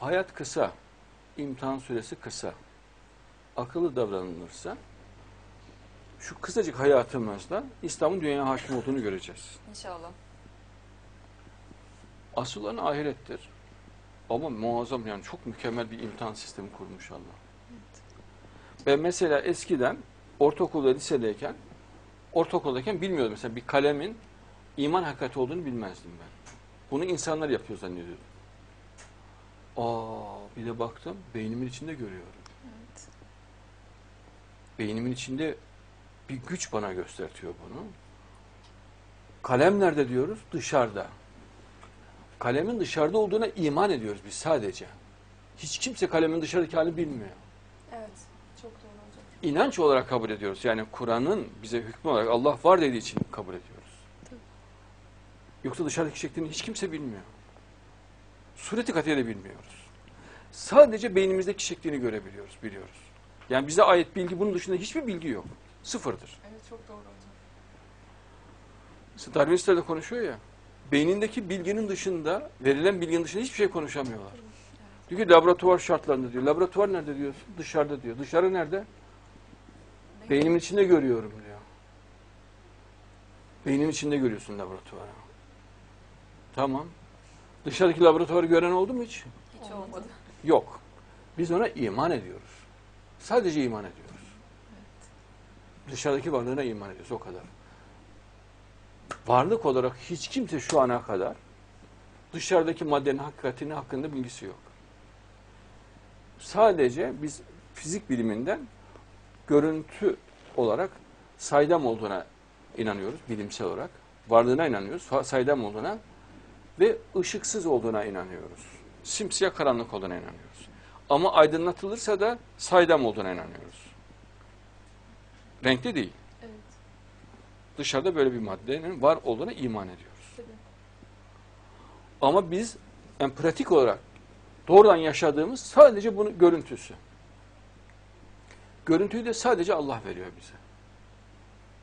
hayat kısa, imtihan süresi kısa. Akıllı davranılırsa şu kısacık hayatımızda İslam'ın dünyaya hakim olduğunu göreceğiz. İnşallah. Asıl olan ahirettir. Ama muazzam yani çok mükemmel bir imtihan sistemi kurmuş Allah. Ben mesela eskiden ortaokulda lisedeyken ortaokuldayken bilmiyordum mesela bir kalemin iman hakikati olduğunu bilmezdim ben. Bunu insanlar yapıyor zannediyordum. Aa bir de baktım beynimin içinde görüyorum. Evet. Beynimin içinde bir güç bana göstertiyor bunu. Kalem nerede diyoruz? Dışarıda. Kalemin dışarıda olduğuna iman ediyoruz biz sadece. Hiç kimse kalemin dışarıdaki halini bilmiyor. Evet. Çok doğru hocam. İnanç olarak kabul ediyoruz. Yani Kur'an'ın bize hükmü olarak Allah var dediği için kabul ediyoruz. Tabii. Yoksa dışarıdaki şeklini hiç kimse bilmiyor. Sureti katiye de bilmiyoruz. Sadece beynimizdeki şeklini görebiliyoruz, biliyoruz. Yani bize ait bilgi bunun dışında hiçbir bilgi yok. Sıfırdır. Evet çok doğru hocam. Darwinistler de konuşuyor ya. Beynindeki bilginin dışında, verilen bilginin dışında hiçbir şey konuşamıyorlar. Diyor ki laboratuvar şartlarında diyor. Laboratuvar nerede diyorsun? Dışarıda diyor. Dışarı nerede? Beynimin içinde görüyorum diyor. Beynin içinde görüyorsun laboratuvarı. Tamam. Dışarıdaki laboratuvarı gören oldu mu hiç? Hiç olmadı. Yok. Biz ona iman ediyoruz. Sadece iman ediyoruz. Dışarıdaki varlığına iman ediyoruz. O kadar. Varlık olarak hiç kimse şu ana kadar dışarıdaki maddenin hakikatini hakkında bilgisi yok. Sadece biz fizik biliminden görüntü olarak saydam olduğuna inanıyoruz bilimsel olarak. Varlığına inanıyoruz, saydam olduğuna ve ışıksız olduğuna inanıyoruz. Simsiyah karanlık olduğuna inanıyoruz. Ama aydınlatılırsa da saydam olduğuna inanıyoruz. Renkli değil. Evet. Dışarıda böyle bir maddenin var olduğuna iman ediyoruz. Tabii. Ama biz yani pratik olarak doğrudan yaşadığımız sadece bunun görüntüsü. Görüntüyü de sadece Allah veriyor bize.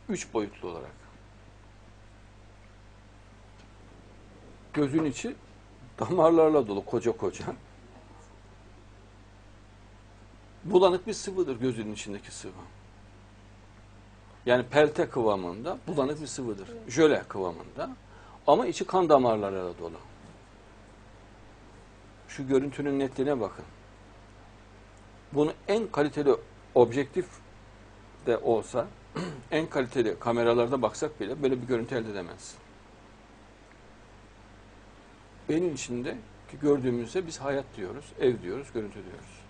Üç boyutlu olarak. Gözün içi damarlarla dolu koca koca. Bulanık bir sıvıdır gözünün içindeki sıvı. Yani pelte kıvamında bulanık bir sıvıdır. Jöle kıvamında. Ama içi kan damarlarıyla dolu. Şu görüntünün netliğine bakın. Bunu en kaliteli objektif de olsa, en kaliteli kameralarda baksak bile böyle bir görüntü elde edemez. Beynin içinde ki gördüğümüzde biz hayat diyoruz, ev diyoruz, görüntü diyoruz.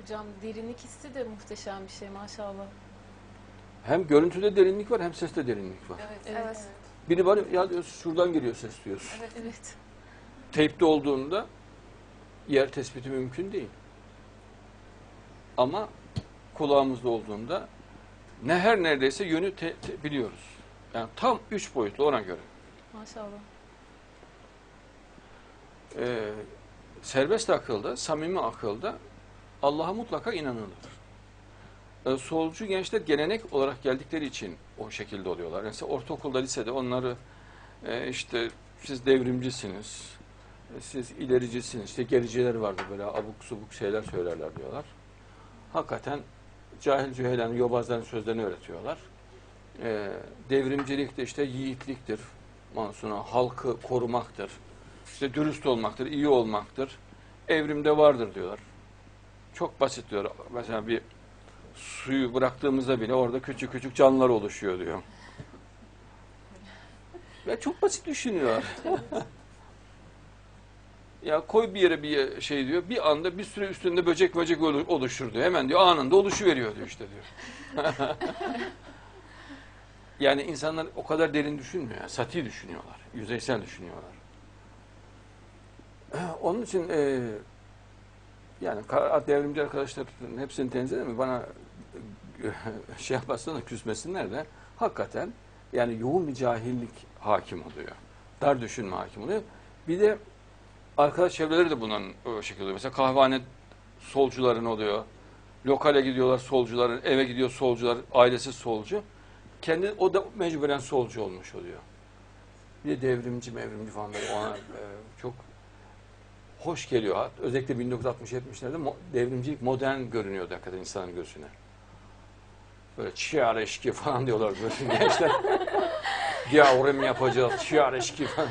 Hocam derinlik hissi de muhteşem bir şey maşallah. Hem görüntüde derinlik var hem seste derinlik var. Evet. Evet. Evet. Biri var ya şuradan geliyor ses diyorsun. Evet. Evet. Teypte olduğunda yer tespiti mümkün değil. Ama kulağımızda olduğunda ne her neredeyse yönü te- te- biliyoruz. Yani tam üç boyutlu ona göre. Maşallah. Ee, serbest akılda, samimi akılda Allah'a mutlaka inanılır. Ee, solcu gençler gelenek olarak geldikleri için o şekilde oluyorlar. Mesela ortaokulda, lisede onları e, işte siz devrimcisiniz, e, siz ilericisiniz, işte gericiler vardı böyle abuk subuk şeyler söylerler diyorlar. Hakikaten cahil cühelerin, yobazların sözlerini öğretiyorlar. Ee, devrimcilik de işte yiğitliktir, ondan sonra halkı korumaktır, işte dürüst olmaktır, iyi olmaktır. Evrimde vardır diyorlar. Çok basit diyor. Mesela bir suyu bıraktığımızda bile orada küçük küçük canlılar oluşuyor diyor. Ve çok basit düşünüyor. ya koy bir yere bir şey diyor. Bir anda bir süre üstünde böcek böcek olu- oluşur diyor. Hemen diyor anında oluşuveriyor diyor işte diyor. yani insanlar o kadar derin düşünmüyor. Sati düşünüyorlar. Yüzeysel düşünüyorlar. Onun için e, yani devrimci arkadaşların hepsini tenzih ederim. Bana e, şey yapmasınlar, küsmesinler de hakikaten yani yoğun bir cahillik hakim oluyor. Dar düşünme hakim oluyor. Bir de arkadaş çevreleri de bundan o şekilde oluyor. Mesela kahvehane solcuların oluyor. Lokale gidiyorlar solcuların, eve gidiyor solcular, ailesi solcu. Kendi o da mecburen solcu olmuş oluyor. Bir de devrimci mevrimci falan böyle ona e, çok hoş geliyor. Özellikle 1960-70'lerde mo- devrimcilik modern görünüyordu hakikaten insanın gözüne. Böyle çiğar eşki falan diyorlar böyle gençler. Gavrim yapacağız, çiğar eşki falan.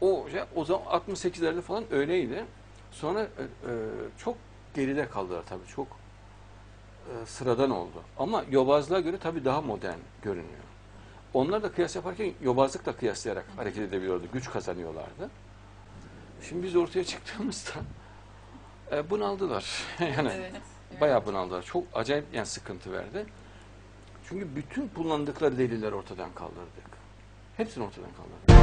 O, o zaman 68'lerde falan öyleydi. Sonra e, e, çok geride kaldılar tabii. Çok e, sıradan oldu. Ama yobazlığa göre tabii daha modern görünüyor. Onlar da kıyas yaparken yobazlıkla kıyaslayarak hareket edebiliyordu. Güç kazanıyorlardı. Şimdi biz ortaya çıktığımızda e, bunaldılar. yani Evet. bayağı bunaldılar. Çok acayip yani sıkıntı verdi. Çünkü bütün kullandıkları deliller ortadan kaldırdık. Hepsini ortadan kaldırdık.